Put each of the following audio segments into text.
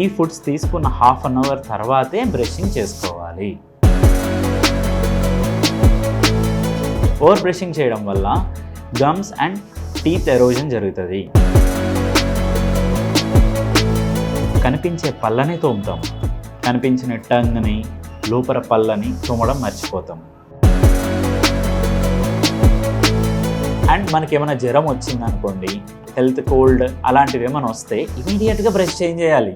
ఈ ఫుడ్స్ తీసుకున్న half an hour తర్వాతే బ్రషింగ్ చేసుకోవాలి. ఓవర్ బ్రషింగ్ చేయడం వల్ల గమ్స్ అండ్ టీత్ ఎరోజన్ జరుగుతుంది. కనిపించే పళ్ళని తోముతాం. కనిపించిన టంగ్ని లోపల పళ్ళని తోమడం మర్చిపోతాం. అండ్ మనకి ఏమైనా జ్వరం వచ్చిందనుకోండి హెల్త్ కోల్డ్ అలాంటివి ఏమైనా వస్తే ఇమీడియట్గా బ్రష్ చేంజ్ చేయాలి.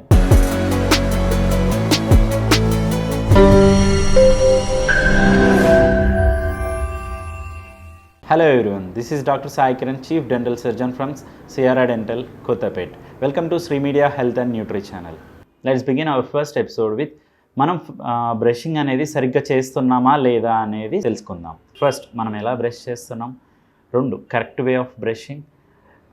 Hello everyone this is doctor Sai Kiran chief dental surgeon from CR dental Kothapet welcome to Sri media health and nutri channel let's begin our first episode with మనం brushing అనేది సరిగ్గా చేస్తున్నామా లేదా అనేది తెలుసుకుందాం. First మనం ఎలా బ్రష్ చేస్తున్నాం? రెండు correct way of brushing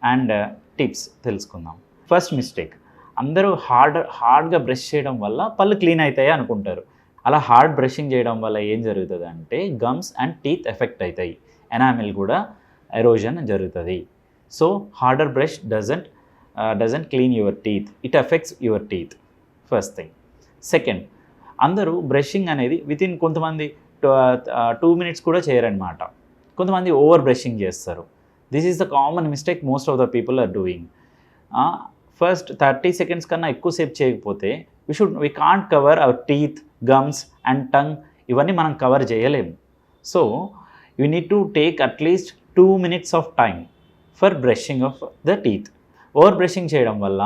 and tips తెలుసుకుందాం. ఫస్ట్ మిస్టేక్ అందరూ హార్డ్ హార్డ్గా బ్రష్ చేయడం వల్ల పళ్ళు క్లీన్ అవుతాయి అనుకుంటారు. అలా హార్డ్ బ్రషింగ్ చేయడం వల్ల ఏం జరుగుతుంది అంటే గమ్స్ అండ్ టీత్ ఎఫెక్ట్ అవుతాయి ఎనామిల్ కూడా ఎరోజన్ జరుగుతుంది. So harder brush doesn't doesn't clean your teeth it effects your teeth first thing second అందరూ బ్రషింగ్ అనేది విత్ ఇన్ కొంతమంది టూ మినిట్స్ uh, కూడా చేయరనమాట కొంతమంది ఓవర్ బ్రషింగ్ చేస్తారు. This is the common mistake most of the people are doing first thirty seconds కన్నా ఎక్కువసేపు చేయకపోతే we should we can't cover our teeth gums and tongue ఇవన్నీ మనం కవర్ చేయలేము. So you need to take at least two minutes of time for brushing of the teeth over brushing చేయడం వల్ల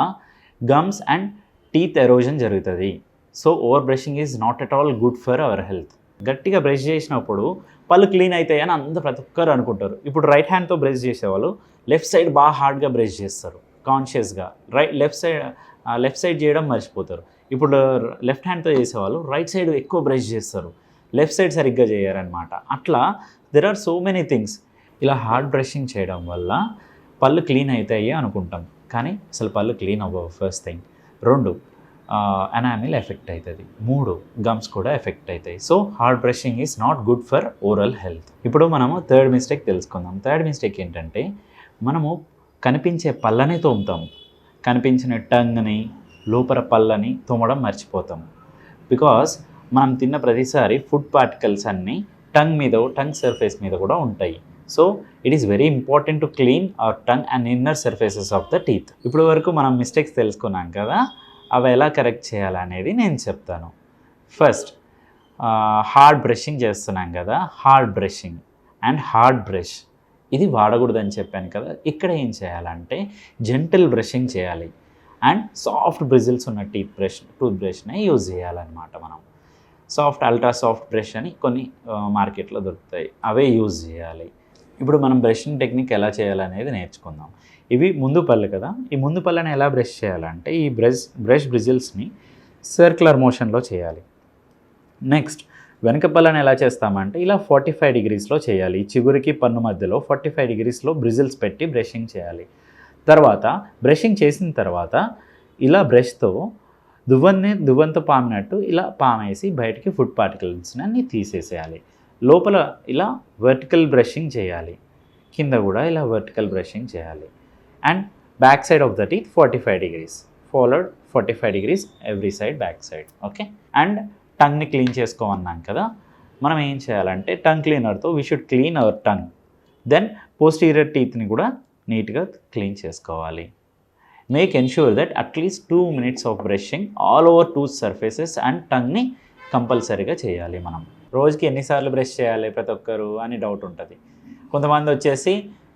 gums and teeth erosion జరుగుతుంది. So over brushing is not at all good for our health గట్టిగా brush చేసినప్పుడు పళ్ళు clean అవుతాయి అని అందరూ ప్రతి ఒక్కరు అనుకుంటారు. ఇప్పుడు రైట్ హ్యాండ్తో బ్రష్ చేసేవాళ్ళు లెఫ్ట్ సైడ్ బాగా హార్డ్గా బ్రష్ చేస్తారు. కాన్షియస్గా. Right left side left side చేయడం మర్చిపోతారు. ఇప్పుడు లెఫ్ట్ హ్యాండ్తో చేసేవాళ్ళు రైట్ సైడ్ ఎక్కువ బ్రష్ చేస్తారు. లెఫ్ట్ సైడ్ సరిగ్గా చేయరనమాట అట్లా there are so many things ఇలా హార్డ్ బ్రషింగ్ చేయడం వల్ల పళ్ళు క్లీన్ అవుతాయి అనుకుంటాం. కానీ అసలు పళ్ళు క్లీన్ అవ్వవు ఫస్ట్ థింగ్ రెండు అనామిల్ ఎఫెక్ట్ అవుతుంది మూడు గమ్స్ కూడా ఎఫెక్ట్ అవుతాయి so hard brushing is not good for oral health ఇప్పుడు మనము థర్డ్ మిస్టేక్ తెలుసుకుందాం. థర్డ్ మిస్టేక్ ఏంటంటే మనము కనిపించే పళ్ళని తోముతాం కనిపించిన టంగ్ని లోపల పళ్ళని తోమడం మర్చిపోతాం బికాస్ మనం తిన్న ప్రతిసారి ఫుడ్ పార్టికల్స్ అన్నీ టంగ్ మీద టంగ్ సర్ఫేస్ మీద కూడా ఉంటాయి. So it is very important to clean our tongue and inner surfaces of the teeth ఇప్పుడు వరకు మనం మిస్టేక్స్ తెలుసుకున్నాం కదా? అవి ఎలా కరెక్ట్ చేయాలనేది నేను చెప్తాను. ఫస్ట్ హార్డ్ బ్రషింగ్ చేస్తున్నాం కదా hard brushing and hard brush ఇది వాడకూడదని చెప్పాను కదా ఇక్కడ ఏం చేయాలంటే జెంటల్ బ్రషింగ్ చేయాలి. అండ్ సాఫ్ట్ బ్రిజిల్స్ ఉన్న టీత్ బ్రష్ టూత్ బ్రష్నే యూజ్ చేయాలన్నమాట మనం. సాఫ్ట్ అల్ట్రా సాఫ్ట్ బ్రష్ అని కొన్ని మార్కెట్లో దొరుకుతాయి. అవే యూజ్ చేయాలి. ఇప్పుడు మనం బ్రషింగ్ టెక్నిక్ ఎలా చేయాలనేది నేర్చుకుందాం. ఇవి ముందు పళ్ళు కదా. ఈ ముందు పళ్ళని ఎలా బ్రష్ చేయాలంటే ఈ బ్రష్ బ్రష్ బ్రిజిల్స్ని సర్క్యులర్ మోషన్లో చేయాలి. నెక్స్ట్ వెనక పళ్ళని ఎలా చేస్తామంటే ఇలా ఫార్టీ ఫైవ్ డిగ్రీస్లో చేయాలి. చిగురికి పన్ను మధ్యలో ఫార్టీ ఫైవ్ డిగ్రీస్లో బ్రిజిల్స్ పెట్టి బ్రషింగ్ చేయాలి. తర్వాత బ్రషింగ్ చేసిన తర్వాత ఇలా బ్రష్తో దువ్వన్ని దువ్వంతో పామినట్టు ఇలా పామేసి బయటికి ఫుడ్ పార్టికల్స్ని అన్ని తీసేసేయాలి. లోపల ఇలా వర్టికల్ బ్రషింగ్ చేయాలి. కింద కూడా ఇలా వర్టికల్ బ్రషింగ్ చేయాలి. And back side of the teeth forty five degrees followed forty five degrees every side back side okay and టంగ్ని clean చేసుకోమన్నాం కదా మనం ఏం చేయాలంటే tongue క్లీనర్తో we should clean our tongue then posterior టీత్ని కూడా నీట్గా క్లీన్ చేసుకోవాలి. Make ensure that at least two minutes of brushing all over tooth surfaces and టంగ్ని కంపల్సరీగా చేయాలి మనం. రోజుకి ఎన్నిసార్లు బ్రష్ చేయాలి ప్రతి ఒక్కరు అని డౌట్ ఉంటుంది. కొంతమంది వచ్చేసి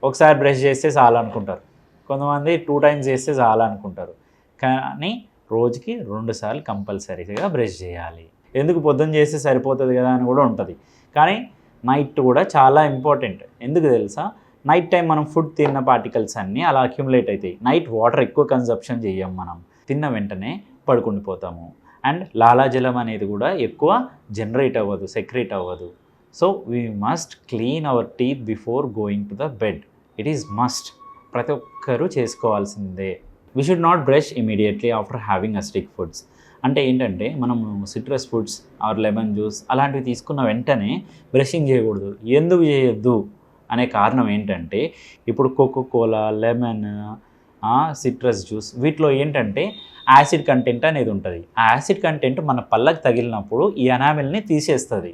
ఒకసారి బ్రష్ చేస్తే చాలు అనుకుంటారు. కొంతమంది టూ టైమ్స్ చేస్తే చాలా అనుకుంటారు కానీ రోజుకి రెండు సార్లు కంపల్సరీగా బ్రష్ చేయాలి. ఎందుకు పొద్దున్న చేస్తే సరిపోతుంది కదా అని కూడా ఉంటుంది. కానీ నైట్ కూడా చాలా ఇంపార్టెంట్ ఎందుకు తెలుసా? నైట్ టైం మనం ఫుడ్ తిన్న పార్టికల్స్ అన్నీ అలా అక్యుములేట్ అవుతాయి. నైట్ వాటర్ ఎక్కువ కన్సప్షన్ చేయం మనం. తిన్న వెంటనే పడుకుండిపోతాము అండ్ లాలాజలం అనేది కూడా ఎక్కువ జనరేట్ అవ్వదు సెక్రేట్ అవ్వదు. So we must clean our teeth before going to the bed it is must ప్రతి ఒక్కరూ చేసుకోవాల్సిందే. We should not brush immediately after having acidic foods అంటే ఏంటంటే మనం citrus foods or lemon juice అలాంటివి తీసుకున్న వెంటనే బ్రషింగ్ చేయకూడదు. ఎందుకు చేయొద్దు? అనే కారణం ఏంటంటే ఇప్పుడు coca cola lemon citrus juice వీటిలో ఏంటంటే యాసిడ్ కంటెంట్ అనేది ఉంటుంది. ఆ యాసిడ్ కంటెంట్ మన పళ్ళకు తగిలినప్పుడు ఈ అనామిల్ని తీసేస్తుంది.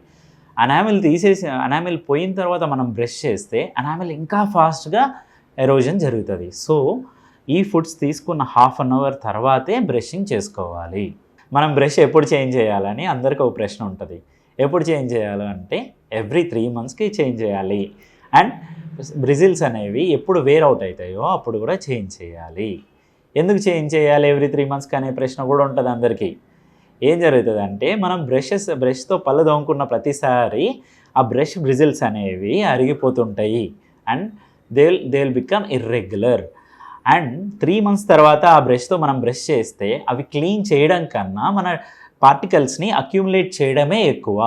అనామిల్ తీసేసి అనామిల్ పోయిన తర్వాత మనం బ్రష్ చేస్తే అనామిల్ ఇంకా ఫాస్ట్గా ఎరోజన్ జరుగుతుంది. సో ఈ ఫుడ్స్ తీసుకున్న హాఫ్ అన్ అవర్ తర్వాతే బ్రషింగ్ చేసుకోవాలి. మనం బ్రష్ ఎప్పుడు చేంజ్ చేయాలని అందరికీ ఒక ప్రశ్న ఉంటుంది. ఎప్పుడు చేంజ్ చేయాలి అంటే ఎవ్రీ త్రీ మంత్స్కి చేంజ్ చేయాలి. అండ్ బ్రిజిల్స్ అనేవి ఎప్పుడు వేర్ అవుట్ అవుతాయో అప్పుడు కూడా చేంజ్ చేయాలి. ఎందుకు చేంజ్ చేయాలి ఎవ్రీ త్రీ మంత్స్కి అనే ప్రశ్న కూడా ఉంటుంది అందరికీ. ఏం జరుగుతుంది అంటే మనం బ్రషెస్ బ్రష్తో పళ్ళు తోముకున్న ప్రతిసారి ఆ బ్రష్ బ్రిజిల్స్ అనేవి అరిగిపోతుంటాయి. And they they'll become irregular and three months తర్వాత ఆ బ్రష్తో మనం బ్రష్ చేస్తే అవి క్లీన్ చేయడం కన్నా మన పార్టికల్స్ని అక్యుములేట్ చేయడమే ఎక్కువ.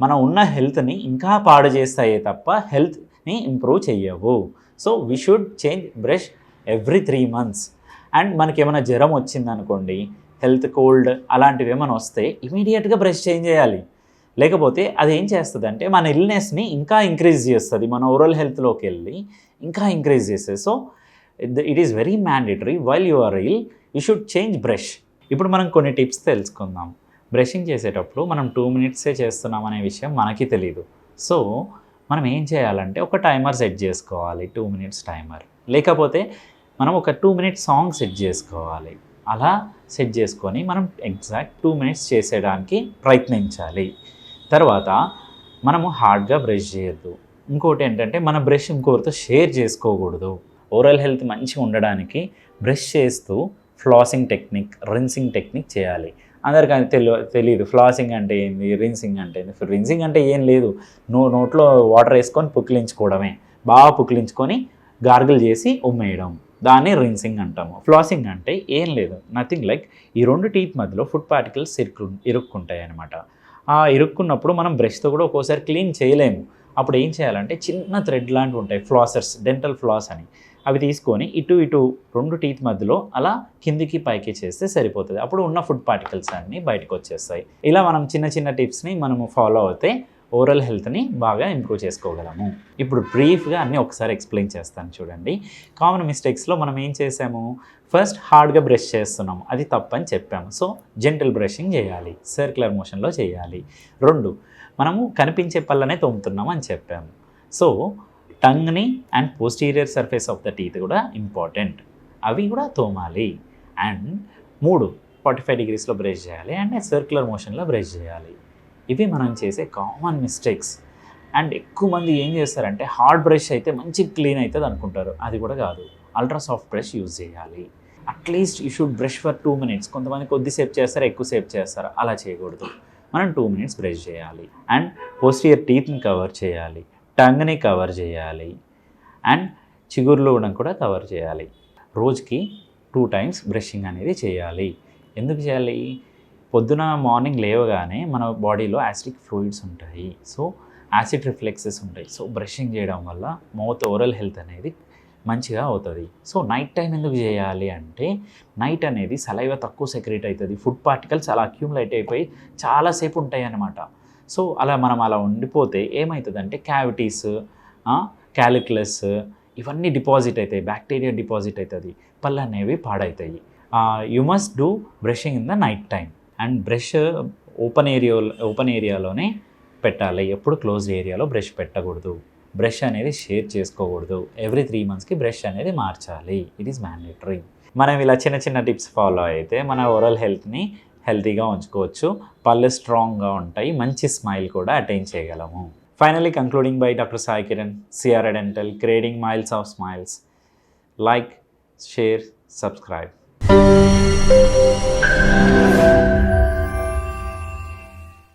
మనం ఉన్న హెల్త్ని ఇంకా పాడు చేస్తాయే తప్ప హెల్త్ని ఇంప్రూవ్ చేయవు so we should change brush every three months and మనకి ఏమైనా జ్వరం వచ్చిందనుకోండి హెల్త్ కోల్డ్ అలాంటివి ఏమైనా వస్తే ఇమీడియట్గా బ్రష్ చేంజ్ చేయాలి. లేకపోతే అది ఏం చేస్తుంది అంటే మన ఇల్నెస్ని ఇంకా ఇంక్రీజ్ చేస్తుంది మన ఓరల్ హెల్త్లోకి వెళ్ళి ఇంకా ఇంక్రీజ్ చేస్తుంది. So it is very mandatory while you are ill you should change brush ఇప్పుడు మనం కొన్ని టిప్స్ తెలుసుకుందాం. బ్రషింగ్ చేసేటప్పుడు మనం టూ మినిట్సే చేస్తున్నాం అనే విషయం మనకి తెలియదు సో మనం ఏం చేయాలంటే ఒక టైమర్ సెట్ చేసుకోవాలి టూ మినిట్స్ టైమర్ లేకపోతే మనం ఒక టూ మినిట్స్ సాంగ్ సెట్ చేసుకోవాలి. అలా సెట్ చేసుకొని మనం ఎగ్జాక్ట్ టూ మినిట్స్ చేసేయడానికి ప్రయత్నించాలి. తర్వాత మనము హార్డ్గా బ్రష్ చేయొద్దు. ఇంకోటి ఏంటంటే మన బ్రష్ ఇంకొకరితో షేర్ చేసుకోకూడదు. ఓరల్ హెల్త్ మంచిగా ఉండడానికి బ్రష్ చేస్తూ ఫ్లాసింగ్ టెక్నిక్ రిన్సింగ్ టెక్నిక్ చేయాలి. అందరికీ తెలియ తెలి తెలియదు ఫ్లాసింగ్ అంటే ఏంది రిన్సింగ్ అంటే ఏంది? రిన్సింగ్ అంటే ఏం లేదు. నో నోట్లో వాటర్ వేసుకొని పుక్కిలించుకోవడమే. బాగా పుక్కిలించుకొని గార్గిల్ చేసి ఉమ్మేయడం. దాన్ని రిన్సింగ్ అంటాము. ఫ్లాసింగ్ అంటే ఏం లేదు. నథింగ్ లైక్ ఈ రెండు టీత్ మధ్యలో ఫుడ్ పార్టికల్స్ ఇరుక్కు ఇరుక్కుంటాయి అనమాట ఆ ఇరుక్కున్నప్పుడు మనం బ్రష్తో కూడా ఒక్కోసారి క్లీన్ చేయలేము. అప్పుడు ఏం చేయాలంటే చిన్న థ్రెడ్ లాంటివి ఉంటాయి ఫ్లాసర్స్ డెంటల్ ఫ్లాస్ అని. అవి తీసుకొని ఇటు ఇటు రెండు టీత్ మధ్యలో అలా కిందికి పైకి చేస్తే సరిపోతుంది. అప్పుడు ఉన్న ఫుడ్ పార్టికల్స్ అన్నీ బయటకు వచ్చేస్తాయి. ఇలా మనం చిన్న చిన్న టిప్స్ని మనము ఫాలో అవుతే ఓరల్ హెల్త్ని బాగా ఇంప్రూవ్ చేసుకోగలము. ఇప్పుడు బ్రీఫ్గా అన్నీ ఒకసారి ఎక్స్ప్లెయిన్ చేస్తాను చూడండి. కామన్ మిస్టేక్స్లో మనం ఏం చేసాము? ఫస్ట్ హార్డ్గా బ్రష్ చేస్తున్నాము. అది తప్పని చెప్పాము. సో జెంటల్ బ్రషింగ్ చేయాలి. సర్క్యులర్ మోషన్లో చేయాలి. రెండు మనము కనిపించే పళ్ళనే తోముతున్నాం అని చెప్పాము. So టంగ్ని and posterior surface of the teeth కూడా ఇంపార్టెంట్ అవి కూడా తోమాలి. అండ్ మూడు ఫార్టీ ఫైవ్ డిగ్రీస్లో బ్రష్ చేయాలి. అండ్ సర్క్యులర్ మోషన్లో బ్రష్ చేయాలి. ఇవి మనం చేసే కామన్ మిస్టేక్స్ అండ్ ఎక్కువ మంది ఏం చేస్తారంటే హార్డ్ బ్రష్ అయితే మంచి క్లీన్ అవుతుంది అనుకుంటారు. అది కూడా కాదు. అల్ట్రా సాఫ్ట్ బ్రష్ యూజ్ చేయాలి. At least you should brush for two minutes కొంతమంది కొద్దిసేపు చేస్తారు ఎక్కువసేపు చేస్తారు. అలా చేయకూడదు. మనం టూ మినిట్స్ బ్రష్ చేయాలి. అండ్ పోస్టియర్ టీత్ని కవర్ చేయాలి. టంగ్ని కవర్ చేయాలి. అండ్ చిగుర్లు కూడా కవర్ చేయాలి. రోజుకి టూ టైమ్స్ బ్రషింగ్ అనేది చేయాలి. ఎందుకు చేయాలి? పొద్దున మార్నింగ్ లేవగానే మన బాడీలో యాసిడిక్ ఫ్లూయిడ్స్ ఉంటాయి. సో యాసిడ్ రిఫ్లెక్సెస్ ఉంటాయి. సో బ్రషింగ్ చేయడం వల్ల మౌత్ ఓరల్ హెల్త్ అనేది మంచిగా అవుతుంది. సో నైట్ టైం ఎందుకు చేయాలి అంటే నైట్ అనేది సలైవ తక్కువ సెక్రేట్ అవుతుంది ఫుడ్ పార్టికల్స్ అలా అక్యూములేట్ అయిపోయి చాలాసేపు ఉంటాయి అన్నమాట. సో అలా మనం అలా ఉండిపోతే ఏమవుతుందంటే క్యావిటీస్ క్యాలిక్యులస్ ఇవన్నీ డిపాజిట్ అవుతాయి బ్యాక్టీరియా డిపాజిట్ అవుతుంది పళ్ళు అనేవి పాడవుతాయి you must do brushing in the night time. And brush open area open ఏరియాలోనే పెట్టాలి. ఎప్పుడు క్లోజ్డ్ ఏరియాలో బ్రష్ పెట్టకూడదు. బ్రష్ అనేది షేర్ చేసుకోకూడదు. ఎవ్రీ త్రీ మంత్స్కి బ్రష్ అనేది మార్చాలి. ఇట్ ఈస్ మ్యాండేటరీ మనం ఇలా చిన్న చిన్న టిప్స్ ఫాలో అయితే మన ఓరల్ హెల్త్ని హెల్తీగా ఉంచుకోవచ్చు. పళ్ళు స్ట్రాంగ్గా ఉంటాయి. మంచి స్మైల్ కూడా అటైన్ చేయగలము. Finally concluding by doctor Sai Kiran CR dental creating miles of smiles like share subscribe